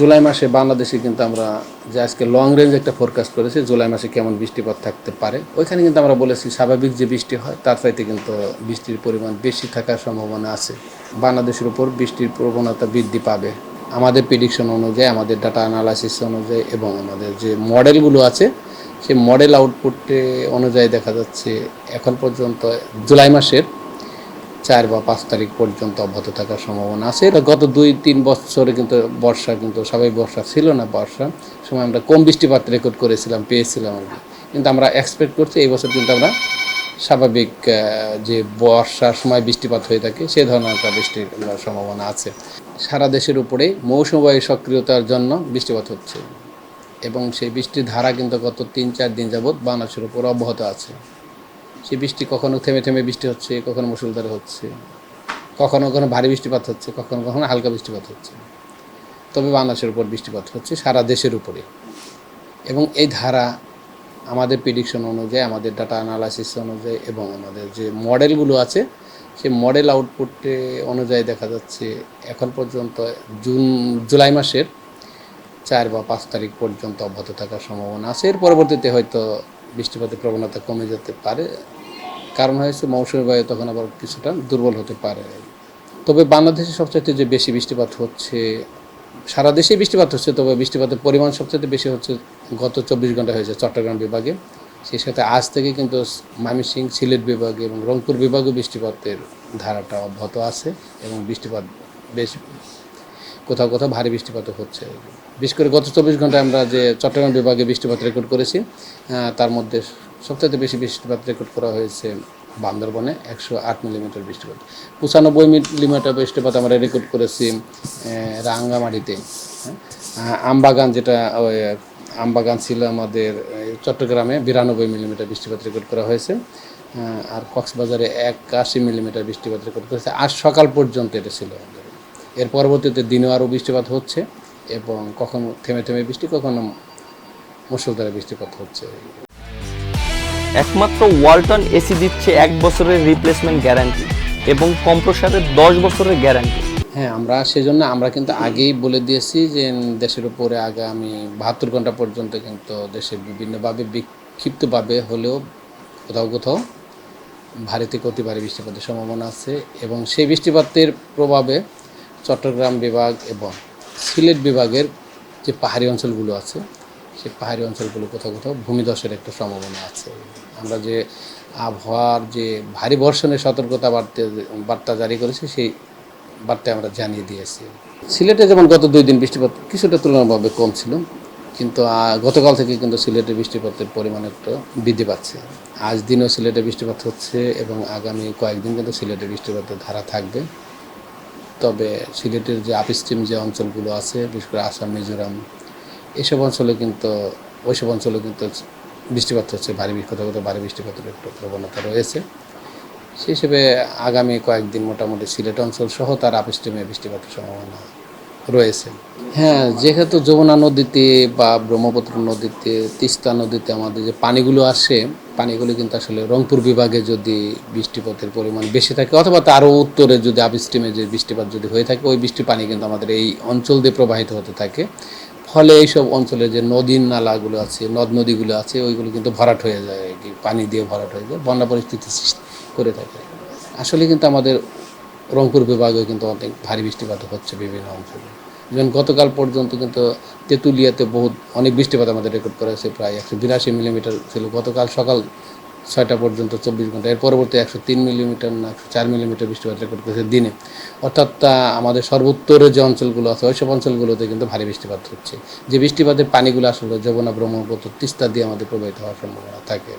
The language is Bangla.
জুলাই মাসে বাংলাদেশে কিন্তু আমরা যে আজকে লং রেঞ্জ একটা ফোরকাস্ট করেছি, জুলাই মাসে কেমন বৃষ্টিপাত থাকতে পারে, ওইখানে কিন্তু আমরা বলেছি স্বাভাবিক যে বৃষ্টি হয়, তার চাইতে কিন্তু বৃষ্টির পরিমাণ বেশি থাকার সম্ভাবনা আছে। বাংলাদেশের উপর বৃষ্টির প্রবণতা বৃদ্ধি পাবে। আমাদের প্রিডিকশন অনুযায়ী, আমাদের ডাটা অ্যানালাইসিস অনুযায়ী এবং আমাদের যে মডেলগুলো আছে, সেই মডেল আউটপুটে অনুযায়ী দেখা যাচ্ছে এখন পর্যন্ত জুলাই মাসের চার বা পাঁচ তারিখ পর্যন্ত অব্যাহত থাকার সম্ভাবনা আছে। এটা গত দুই, তিন বছরে কিন্তু বর্ষা, কিন্তু স্বাভাবিক বর্ষা ছিল না বর্ষা। সময় আমরা কম বৃষ্টিপাত রেকর্ড করেছিলাম, পেয়েছিলাম আর কিন্তু আমরা এক্সপেক্ট করছি এই বছর কিন্তু আমরা স্বাভাবিক যে বর্ষার সময় বৃষ্টিপাত হয়ে থাকে, সে ধরনের একটা বৃষ্টির সম্ভাবনা আছে। সারা দেশের উপরে মৌসুমবায়ু সক্রিয়তার জন্য বৃষ্টিপাত হচ্ছে। এবং সেই বৃষ্টির ধারা কিন্তু গত তিন, চার দিন যাবৎ বাংলাদেশের উপর অব্যাহত আছে। সেই বৃষ্টি কখনো থেমে থেমে বৃষ্টি হচ্ছে, কখনো মুসুলধারে হচ্ছে, কখনো কখনো ভারী বৃষ্টিপাত হচ্ছে, কখনো কখনো হালকা বৃষ্টিপাত হচ্ছে। তবে বাংলাদেশের উপর বৃষ্টিপাত হচ্ছে, সারা দেশের উপরে। এবং এই ধারা আমাদের প্রিডিকশন অনুযায়ী, আমাদের ডাটা অ্যানালাইসিস অনুযায়ী এবং আমাদের যে মডেলগুলো আছে, সেই মডেল আউটপুটে অনুযায়ী দেখা যাচ্ছে, এখন পর্যন্ত জুন, জুলাই মাসের চার বা পাঁচ তারিখ পর্যন্ত অব্যাহত থাকার সম্ভাবনা আছে। এর পরবর্তীতে হয়তো বৃষ্টিপাতের প্রবণতা কমে যেতে পারে। কারণ হয়েছে মৌসুমী বায়ু তখন আবার কিছুটা দুর্বল হতে পারে। তবে বাংলাদেশে সবচাইতে যে বেশি বৃষ্টিপাত হচ্ছে, সারা দেশেই বৃষ্টিপাত হচ্ছে, তবে বৃষ্টিপাতের পরিমাণ সবচেয়ে বেশি হচ্ছে গত চব্বিশ ঘণ্টা হয়েছে চট্টগ্রাম বিভাগে। সেই সাথে আজ থেকে কিন্তু ময়মনসিংহ, সিলেট বিভাগে এবং রংপুর বিভাগে বৃষ্টিপাতের ধারাটা অব্যাহত আছে এবং বৃষ্টিপাত বেশ কোথাও কোথাও ভারী বৃষ্টিপাত হচ্ছে। বিশেষ করে গত চব্বিশ ঘন্টায় আমরা যে চট্টগ্রাম বিভাগে বৃষ্টিপাত রেকর্ড করেছি তার মধ্যে সবচেয়ে বেশি বৃষ্টিপাত রেকর্ড করা হয়েছে বান্দরবনে, একশো আট মিলিমিটার বৃষ্টিপাত। পঁচানব্বই মিলিমিটার বৃষ্টিপাত আমরা রেকর্ড করেছি রাঙ্গামাটিতে? আমবাগান যেটা, ওই, আমবাগান ছিল আমাদের চট্টগ্রামে বিরানব্বই মিলিমিটার বৃষ্টিপাত রেকর্ড করা হয়েছে। আর কক্সবাজারে একাশি মিলিমিটার বৃষ্টিপাত রেকর্ড করেছে। আজ সকাল পর্যন্ত এটা ছিল। আমাদের এর পরবর্তীতে দিনেও আরও বৃষ্টিপাত হচ্ছে এবং কখনো থেমে থেমে বৃষ্টি কখনো মুসলধারে বৃষ্টিপাত হচ্ছে। একমাত্র ওয়ালটন এসি দিচ্ছে এক বছরের রিপ্লেসমেন্ট গ্যারান্টি এবং কম্প্রসারের দশ বছরের গ্যারান্টি হ্যাঁ আমরা সেজন্য আমরা কিন্তু আগেই বলে দিয়েছি যে দেশের উপরে আগামী বাহাত্তর ঘণ্টা পর্যন্ত কিন্তু দেশে বিভিন্নভাবে বিক্ষিপ্তভাবে হলেও কোথাও কোথাও ভারী থেকে অতি ভারী বৃষ্টিপাতের সম্ভাবনা আছে এবং সেই বৃষ্টিপাতের প্রভাবে চট্টগ্রাম বিভাগ এবং সিলেট বিভাগের যে পাহাড়ি অঞ্চলগুলো আছে, সে পাহাড়ি অঞ্চলগুলো কোথাও কোথাও ভূমিধসের একটা সম্ভাবনা আছে। আমরা যে আবহাওয়ার যে ভারী বর্ষণের সতর্কতা বার্তা বার্তা জারি করেছি, সেই বার্তা আমরা জানিয়ে দিয়েছি। সিলেটে যেমন গত দুই দিন বৃষ্টিপাত কিছুটা তুলনাভাবে কম ছিল, কিন্তু গতকাল থেকে কিন্তু সিলেটে বৃষ্টিপাতের পরিমাণ একটু বৃদ্ধি পাচ্ছে। আজ দিনও সিলেটে বৃষ্টিপাত হচ্ছে এবং আগামী কয়েকদিন কিন্তু সিলেটে বৃষ্টিপাতের ধারা থাকবে। তবে সিলেটের যে আপস্ট্রিম যে অঞ্চলগুলো আছে, বিশেষ করে আসাম, মিজোরাম, এসব অঞ্চলে কিন্তু, ওইসব অঞ্চলে কিন্তু বৃষ্টিপাত হচ্ছে, ভারী বৃ- কোথাও কোথাও ভারী বৃষ্টিপাতের একটু প্রবণতা রয়েছে। সেই হিসেবে আগামী কয়েকদিন মোটামুটি সিলেট অঞ্চল সহ তার আপস্ট্রিমে বৃষ্টিপাতের সম্ভাবনা রয়েছে। হ্যাঁ যেহেতু যমুনা নদীতে বা ব্রহ্মপুত্র নদীতে, তিস্তা নদীতে আমাদের যে পানিগুলো আসে, পানিগুলো কিন্তু আসলে রংপুর বিভাগে যদি বৃষ্টিপাতের পরিমাণ বেশি থাকে, অথবা তারও উত্তরে যদি আপস্ট্রিমে যে বৃষ্টিপাত যদি হয়ে থাকে, ওই বৃষ্টি পানি কিন্তু আমাদের এই অঞ্চল দিয়ে প্রবাহিত হতে থাকে। ফলে এইসব অঞ্চলে যে নদীর নালাগুলো আছে, নদ নদীগুলো আছে, ওইগুলো কিন্তু ভরাট হয়ে যায় আর কি, পানি দিয়ে ভরাট হয়ে যায়, বন্যা পরিস্থিতি সৃষ্টি করে থাকে। আসলে কিন্তু আমাদের রংপুর বিভাগে কিন্তু অনেক ভারী বৃষ্টিপাত হচ্ছে বিভিন্ন অঞ্চলে। যেমন গতকাল পর্যন্ত কিন্তু তেঁতুলিয়াতে বহুত, অনেক বৃষ্টিপাত আমাদের রেকর্ড করা হয়েছে, প্রায় একশো বিরাশি মিলিমিটার ছিল। গতকাল সকাল ছয়টা পর্যন্ত চব্বিশ ঘণ্টা, এর পরবর্তী একশো তিন মিলিমিটার না একশো চার মিলিমিটার বৃষ্টিপাত রেকর্ড করেছে দিনে। অর্থাৎ তা আমাদের সর্বোত্তরের যে অঞ্চলগুলো আছে, ওইসব অঞ্চলগুলোতে কিন্তু ভারী বৃষ্টিপাত হচ্ছে। যে বৃষ্টিপাতের পানিগুলো আসলে যমুনা, ব্রহ্মপুত্র, তিস্তা দিয়ে আমাদের প্রবাহিত হওয়ার সম্ভাবনা থাকে।